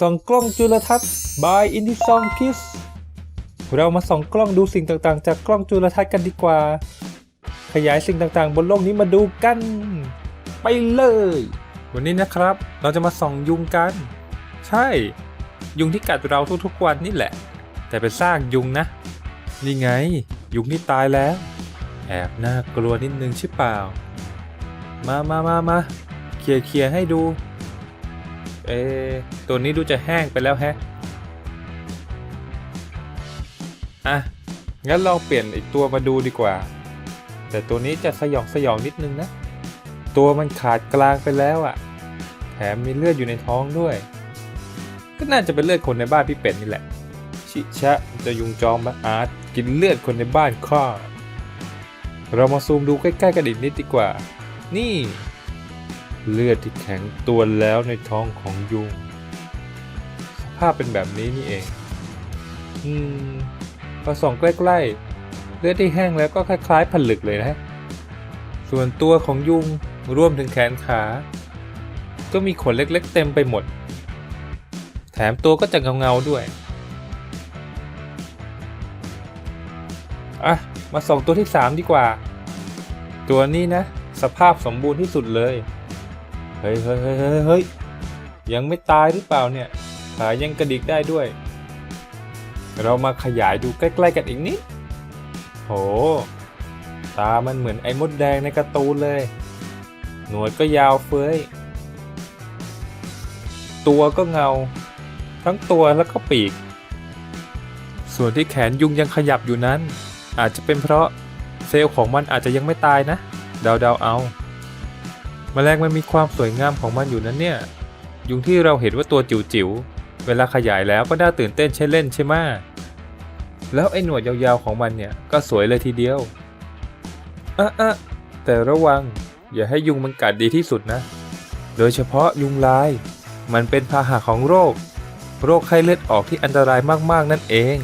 ส่องกล้องจุลทรรศน์ by i n d i s o n Kids เรามาส่องกล้องดูสิ่งต่างๆ จากกล้องจุลทรรศน์กันดีกว่า ขยายสิ่งต่างๆ บนโลกนี้มาดูกัน ไปเลย วันนี้นะครับ เราจะมาส่องยุงกัน ใช่ ยุงที่กัดเราทุกๆวันนี่แหละ แต่เป็นซากยุงนะ นี่ไง ยุงที่ตายแล้ว แอบน่ากลัวนิดนึงใช่เปล่า มามามามาเคลียร์เคลียร์ให้ดู เอตัวนี้ดูจะแห้งไปแล้วแฮะ อะ งั้นลองเปลี่ยนอีกตัวมาดูดีกว่า แต่ตัวนี้จะสยองสยองนิดนึงนะ ตัวมันขาดกลางไปแล้วอะ่ะ แถมมีเลือดอยู่ในท้องด้วย ก็น่าจะเป็นเลือดคนในบ้านพี่เป็ดนี่แหละ ชิชะจะยุงจอมมาอาร์ตกินเลือดคนในบ้านข้าเรามาซูมดูใกล้ๆกันอีกนิดดีกว่า นี่ เลือดที่แข็งตัวแล้วในท้องของยุง สภาพเป็นแบบนี้นี่เอง อืมพอส่องใกล้ๆ เลือดที่แห้งแล้วก็คล้ายๆผลึกเลยนะ ส่วนตัวของยุงรวมถึงแขนขา ก็มีขนเล็กๆ เต็มไปหมด แถมตัวก็จะเงาๆด้วย อะ มาส่องตัวที่ 3 ดีกว่า ตัวนี้นะ สภาพสมบูรณ์ที่สุดเลย เฮ้ยเฮ้ยเฮ้ยเฮ้ยเฮ้ยยังไม่ตายหรือเปล่าเนี่ยขายังกระดิกได้ด้วย เรามาขยายดูใกล้ๆกันอีกนิดโห ตามันเหมือนไอ้มดแดงในการ์ตูนเลย หนวดก็ยาวเฟ้ย ตัวก็เงา ทั้งตัวแล้วก็ปีก ส่วนที่แขนยุงยังขยับอยู่นั้น อาจจะเป็นเพราะเซลล์ของมันอาจจะยังไม่ตายนะ เดาๆเอา แมลงมันมีความสวยงามของมันอยู่นั้นเนี่ย ยุงที่เราเห็นว่าตัวจิ๋วๆ เวลาขยายแล้วก็น่าตื่นเต้นใช่เล่นใช่ไหมแล้วไอ้หนวดยาวๆของมันเนี่ยก็สวยเลยทีเดียวอะอะแต่ระวัง อย่าให้ยุงมันกัดดีที่สุดนะ โดยเฉพาะยุงลาย มันเป็นพาหะของโรค โรคไข้เลือดออกที่อันตรายมากๆนั่นเอง